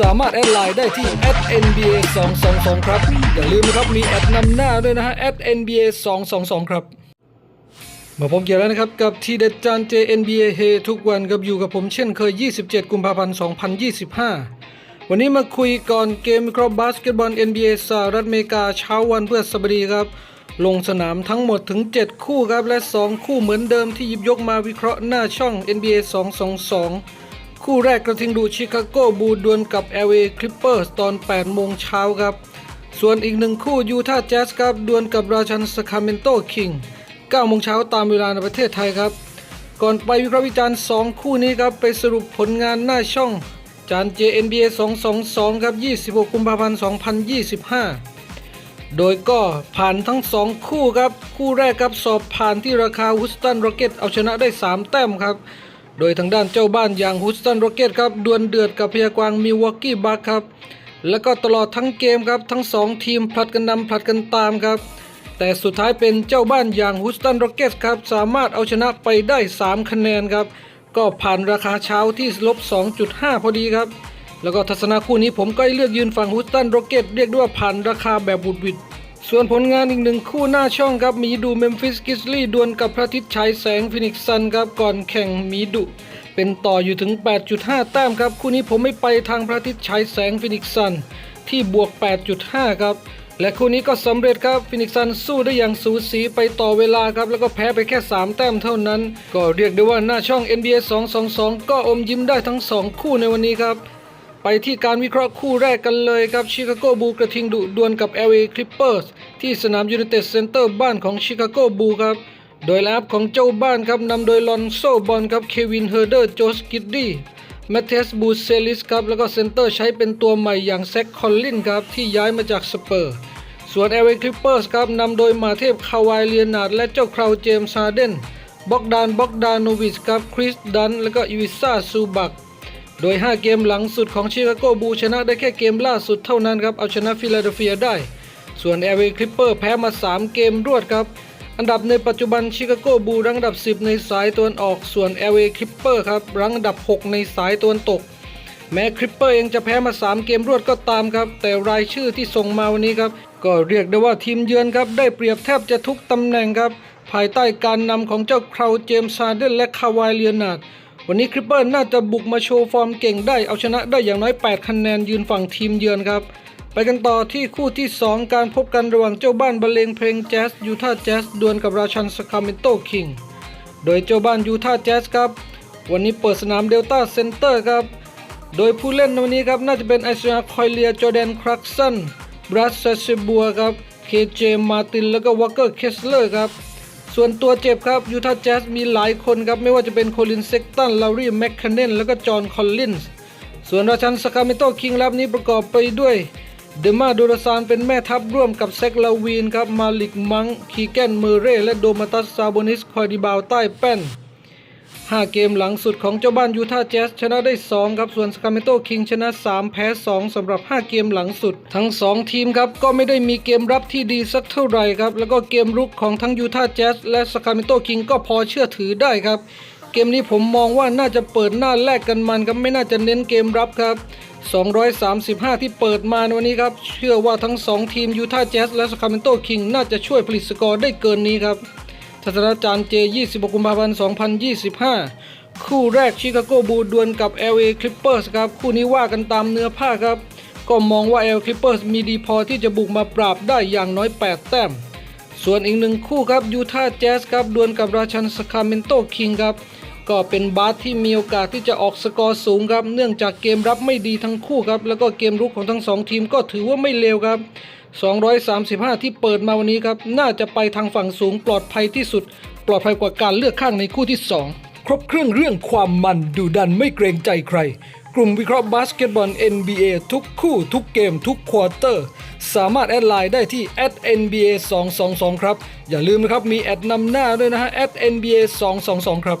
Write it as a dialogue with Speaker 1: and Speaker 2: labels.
Speaker 1: สามารถแอดไลน์ได้ที่ @nba 222ครับ อย่าลืมนะครับมีแอดนำหน้าด้วยนะฮะ @nba 222ครับ มาพบกันแล้วนะครับ กับทีเด็ดจาน JNBA เฮทุกวันกับอยู่กับผมเช่นเคย 27 กุมภาพันธ์ 2025 วันนี้มาคุยก่อนเกมวิเคราะห์บาสเกตบอล NBA สหรัฐอเมริกาเช้าวันเพฤหัสบดีครับลงสนามทั้งหมดถึง 7 คู่ครับ และ 2 คู่เหมือนเดิมที่หยิบยกมาวิเคราะห์หน้าช่อง NBA 222 คู่แรกกระทิงดูชิคาโกบูดวลกับ LA Clippers ตอน 8 โมงเช้าครับ ส่วนอีกหนึ่งคู่ยูทาห์แจ๊สครับดวลกับราชันสคาเมนโตคิง 9 โมงเช้าตามเวลาในประเทศไทยครับ ก่อนไปวิเคราะห์วิจารณ์ 2 คู่นี้ครับ ไปสรุปผลงานหน้าช่อง จาน JNBA 222 ครับ 26 กุมภาพันธ์ 2025 โดยก็ผ่านทั้ง 2 คู่ครับ คู่แรกครับสอบผ่านที่ราคาฮ o สตัน r ร็อกเก็ตเอาชนะได้ 3 แต้มครับ โดยทางด้านเจ้าบ้านอย่างฮ o สตัน r ร็อกเกตครับดวลเดือดกับพยากวางมิวอกกี้บัคครับ แล้วก็ตลอดทั้งเกมครับ ทั้ง 2 ทีมผลัดกันนำผลัดกันตามครับ แต่สุดท้ายเป็นเจ้าบ้านอย่างฮ o สตัน r ร็อกเกตครับสามารถเอาชนะไปได้ 3 คะแนนครับ ก็ผ่านราคาเช้าที่ลบ 2.5 พอดีครับ แล้วก็ทัศนะคู่นี้ผมก็เลือกยืนฝั่งฮ o สตัน r ร็อกเกตเรียกได้ว่าผ่านราคาแบบบุดวิด ส่วนผลงานอีกหนึ่งคู่หน้าช่องครับมีดูเมมฟิสกิสลี่ดวลกับพระอาทิตย์ฉายแสงฟินิกซ์ซันครับก่อนแข่งมีดุเป็นต่ออยู่ถึง 8.5 แต้มครับ คู่นี้ผมไม่ไปทางพระอาทิตย์ฉายแสงฟินิกซ์ซันที่บวก 8.5 ครับ และคู่นี้ก็สำเร็จครับฟินิกซ์ซันสู้ได้อย่างสูสีไปต่อเวลาครับ แล้วก็แพ้ไปแค่ 3 แต้มเท่านั้น ก็เรียกได้ว่าหน้าช่อง NBA 222 ก็อมยิ้มได้ทั้ง 2 คู่ในวันนี้ครับ ไปที่การวิเคราะห์คู่แรกกันเลยครับชิคาโกบูกระทิงดุดวลกับ LA Clippers ที่สนามยู n นเต็ดเซ็นเตอร์บ้านของชิคาโกบูครับโดยแลบของเจ้าบ้านครับนำโดยลอนโซบอลครับเควินเฮอร์เดอร์โจสกิดดี้แมทเทสบูเซลิสครับแล้วก็เซนเตอร์ใช้เป็นตัวใหม่อย่างแซคคอลลินครับที่ย้ายมาจากสเปอร์ ส่วน LA Clippers ครับนำโดยมาเทพคาวายเลียนาร์ดและเจ้าคราวเจมส์ฮาเดนบ็อกดานบ็อกดานโนวิชครับคริสดัน และก็อีวิซ่าซูบัก โดย 5 เกมหลังสุดของชิคาโกบูชนะได้แค่เกมล่าสุดเท่านั้นครับ เอาชนะฟิลาเดลเฟียได้ ส่วน LA Clipper แพ้มา 3 เกมรวดครับ อันดับในปัจจุบันชิคาโกบูรังอันดับ 10 ในสายตะวันออก ส่วน LA Clipper ครับรังอันดับ 6 ในสายตะวันตก แม้คริปเปอร์เองจะแพ้มา 3 เกมรวดก็ตามครับ แต่รายชื่อที่ส่งมาวันนี้ครับ ก็เรียกได้ว่าทีมเยือนครับได้เปรียบแทบจะทุกตำแหน่งครับ ภายใต้การนำของเจ้าคราวเจมส์ซาเดนและคาวายเลียนาร์ด วันนี้คริปเปอร์น่าจะบุกมาโชว์ฟอร์มเก่งได้เอาชนะได้อย่างน้อย 8 คะแนนยืนฝั่งทีมเยือนครับ ไปกันต่อที่คู่ที่ 2 การพบกันระหว่างเจ้าบ้านบรรเลงเพลงแจ๊สยูทาห์แจ๊สดวลกับราชันสคาเมนโตคิงโดยเจ้าบ้านยูทาห์แจ๊สครับ วันนี้เปิดสนามเดลต้าเซ็นเตอร์ครับ โดยผู้เล่นในวันนี้ครับน่าจะเป็นไอเซียคอยเลียจอแดนครักสันบรัสเซเซบัวครับเคเจมาตินแล้วก็วอเกอร์เคสเลอร์ครับ ส่วนตัวเจ็บครับยูทาห์แจ๊สมีหลายคนครับ ไม่ว่าจะเป็นโคลินเซ็กตันลารีแมคคเนนแล้วก็จอห์นคอลลินส์ส่วนราชันสคาเมโตคิงรับนี้ประกอบไปด้วยเดมาโดรซานเป็นแม่ทัพร่วมกับแซกลาวีนครับมาลิกมังคีแกนเมเร่และโดมาตัสซาโบนิสคอยดีบาวใต้แป้น 5 เกมหลังสุดของเจ้าบ้านยูทาห์แจ๊สชนะได้ 2 ครับ ส่วนสคาเมโตคิงชนะ 3 แพ้ 2สำหรับ 5 เกมหลังสุด ทั้ง 2 ทีมครับ ก็ไม่ได้มีเกมรับที่ดีสักเท่าไหร่ครับ แล้วก็เกมรุกของทั้งยูทาห์แจ๊สและสคาเมโตคิงก็พอเชื่อถือได้ครับ เกมนี้ผมมองว่าน่าจะเปิดหน้าแลกกันมันครับไม่น่าจะเน้นเกมรับครับ235 ที่เปิดมาในวันนี้ครับ เชื่อว่าทั้ง 2 ทีมยูทาห์แจ๊สและสคาเมนโตคิงน่าจะช่วยผลิตสกอร์ได้เกินนี้ครับ ทัศนาจารย์เจ 26 กุมภาพันธ์ 2025 คู่แรกชิคาโกบูลดวลกับ LA Clippers ครับ คู่นี้ว่ากันตามเนื้อผ้าครับ ก็มองว่า LA Clippers มีดีพอที่จะบุกมาปราบได้อย่างน้อย 8 แต้ม ส่วนอีกหนึ่งคู่ครับยูทาห์แจ๊สครับดวลกับราชันสคาเมนโตคิงครับ ก็เป็นบาสที่มีโอกาสที่จะออกสกอร์สูงครับ เนื่องจากเกมรับไม่ดีทั้งคู่ครับ แล้วก็เกมรุกของทั้งสองทีมก็ถือว่าไม่เลวครับ 235 ที่เปิดมาวันนี้ครับ น่าจะไปทางฝั่งสูงปลอดภัยที่สุด ปลอดภัยกว่าการเลือกข้างในคู่ที่ 2 ครบเครื่องเรื่องความมันดูดันไม่เกรงใจใคร กลุ่มวิเคราะห์บาสเกตบอล NBA ทุกคู่ทุกเกมทุกควอเตอร์ สามารถแอดไลน์ได้ที่ @nba 222ครับ อย่าลืมนะครับมีแอดนำหน้าด้วยนะฮะ @nba 222ครับ